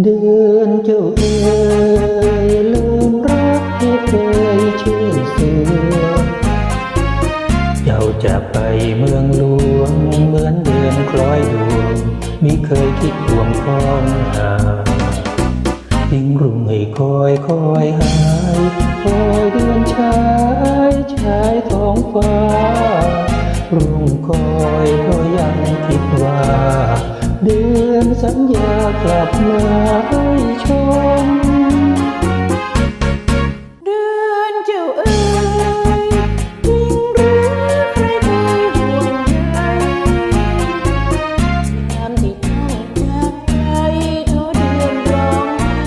เดือนเจ้าเอ๋ยลืมรักที่เคยชื่อเสือ เจ้าจะไปเมืองหลวงเหมือนเดือนคล้อยดวงมิเคยคิดห่วงพ้องหาทิ้งรุ่งให้คอยคอยหายคอยเดือนชายชายท้องฟ้า รุ่งคอยก็ยังคิดว่า เดือนสัญญากลับมาให้ชมเดือนเจ้าเอ๋ยจริงหรือใครเคยห่วงใยยามที่ต้องจากไปเธอเดือนร้องไห้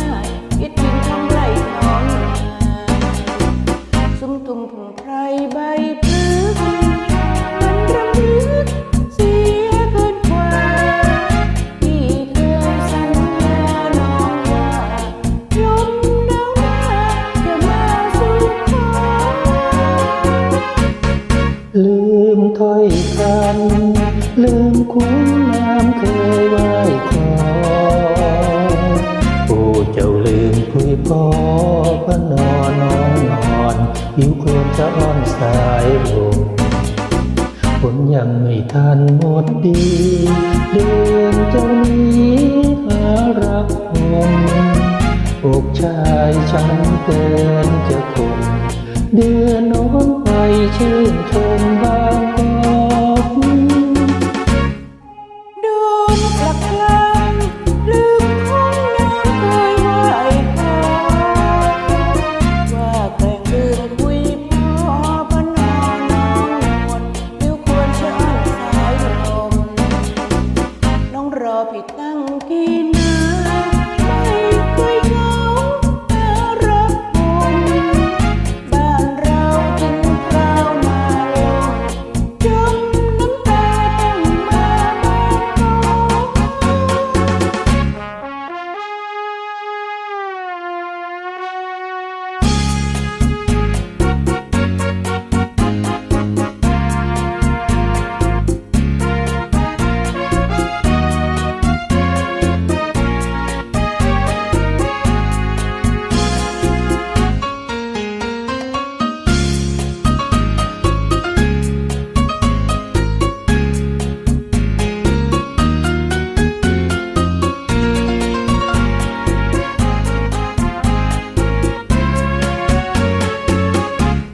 คิดถึงทำไรท้องนาสุมทุมผุ่มไพรใบ ลืมคุ้นน้ำเคยไหว้ขอโอ้เจ้าลืมคุยพอพระนอนน้องนอนหิวโคลนจะอ้อนสายลมฝนยังไม่ทันหมดดี เดือนเจ้านี้หารักผมอกชายฉันเกินจะคงเดือนน้นไปชื่นชมบ้า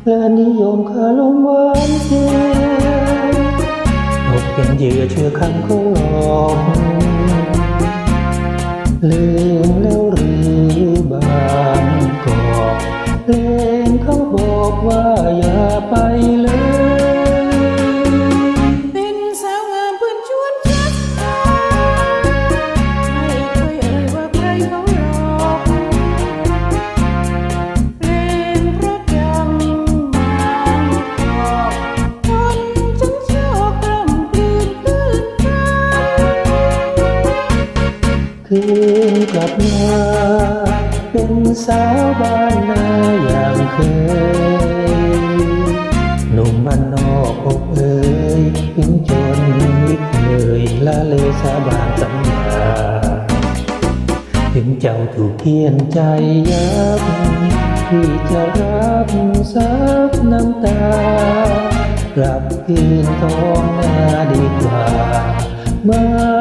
และนิยมคาลมหวานเย็นตกเป็นเหยื่อเชื่อคำเขาหลอกลืมแล้วหรือบางกอกเพลงเขาบอกว่า คืนกลับมาเป็นสาวบ้านนาอย่างเคยหนุ่มบ้านนอกอกเอ่ยถึงจนมิเคยละเลยสาบานสัญญาถึงเจ้าถูกเทียนใจยับที่จะรับซับน้ำตากลับคืนท้องนาดีกว่ามาสิมาบ้านนายา